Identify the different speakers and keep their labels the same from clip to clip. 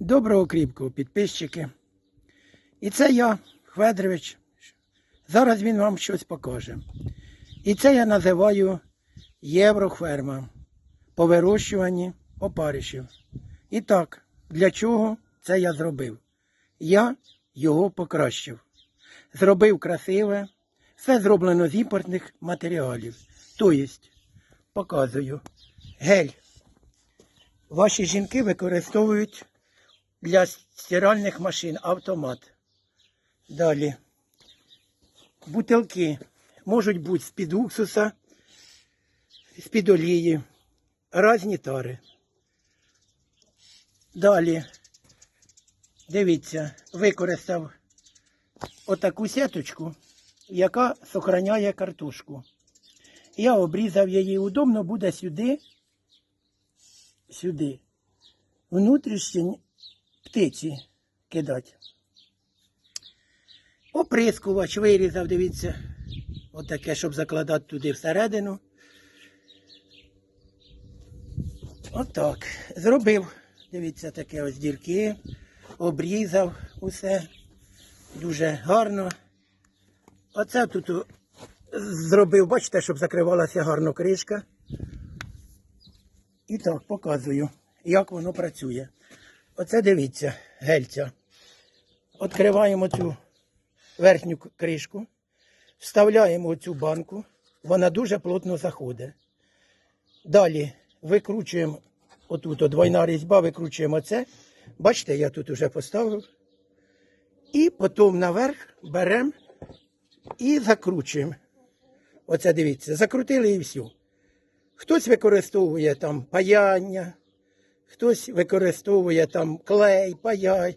Speaker 1: Доброго кріпкого, підписчики. І це я, Хведрович. Зараз він вам щось покаже. І це я називаю євроферма по вирощуванні опаришів. І так, для чого це я зробив? Я його покращив. Зробив красиве, все зроблено з імпортних матеріалів. Тобто, показую, гель. Ваші жінки використовують для стиральних машин автомат. Далі. Бутилки можуть бути з-під уксуса, з-під олії, різні тари. Далі, дивіться, використав отаку сеточку, яка сохраняє картошку. Я обрізав її, удобно буде сюди, сюди, внутрішні птиці кидати. Оприскувач вирізав, дивіться, отаке, щоб закладати туди всередину. Отак. Зробив, дивіться, таке ось дірки, обрізав усе дуже гарно. Оце тут зробив, бачите, щоб закривалася гарно кришка. І так, показую, як воно працює. Оце дивіться, гельця. Відкриваємо цю верхню кришку, вставляємо цю банку, вона дуже плотно заходить. Далі викручуємо, отут от двойна різьба, викручуємо це. Бачите, я тут вже поставив. І потім наверх беремо і закручуємо. Оце дивіться, закрутили і все. Хтось використовує там паяння, хтось використовує там клей, паяй,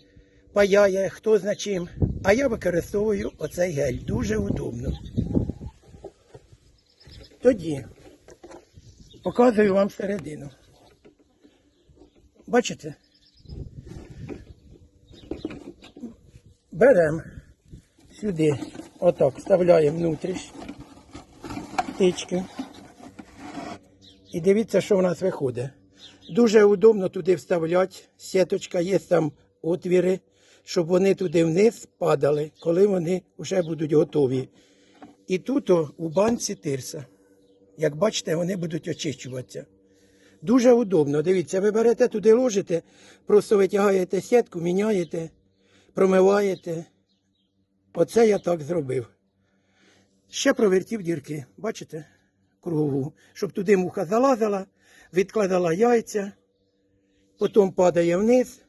Speaker 1: паяє, хто зна чим. А я використовую оцей гель. Дуже удобно. Тоді показую вам середину. Бачите? Беремо сюди, отак, вставляємо внутріш птички. І дивіться, що в нас виходить. Дуже удобно туди вставляти. Сіточка, є там отвіри, щоб вони туди вниз падали, коли вони вже будуть готові. І тут у банці тирса. Як бачите, вони будуть очищуватися. Дуже удобно. Дивіться, ви берете туди, ложите, просто витягаєте сітку, міняєте, промиваєте. Оце я так зробив. Ще провертів дірки, бачите, кругову, щоб туди муха залазила, відкладала яйця, потім падає вниз,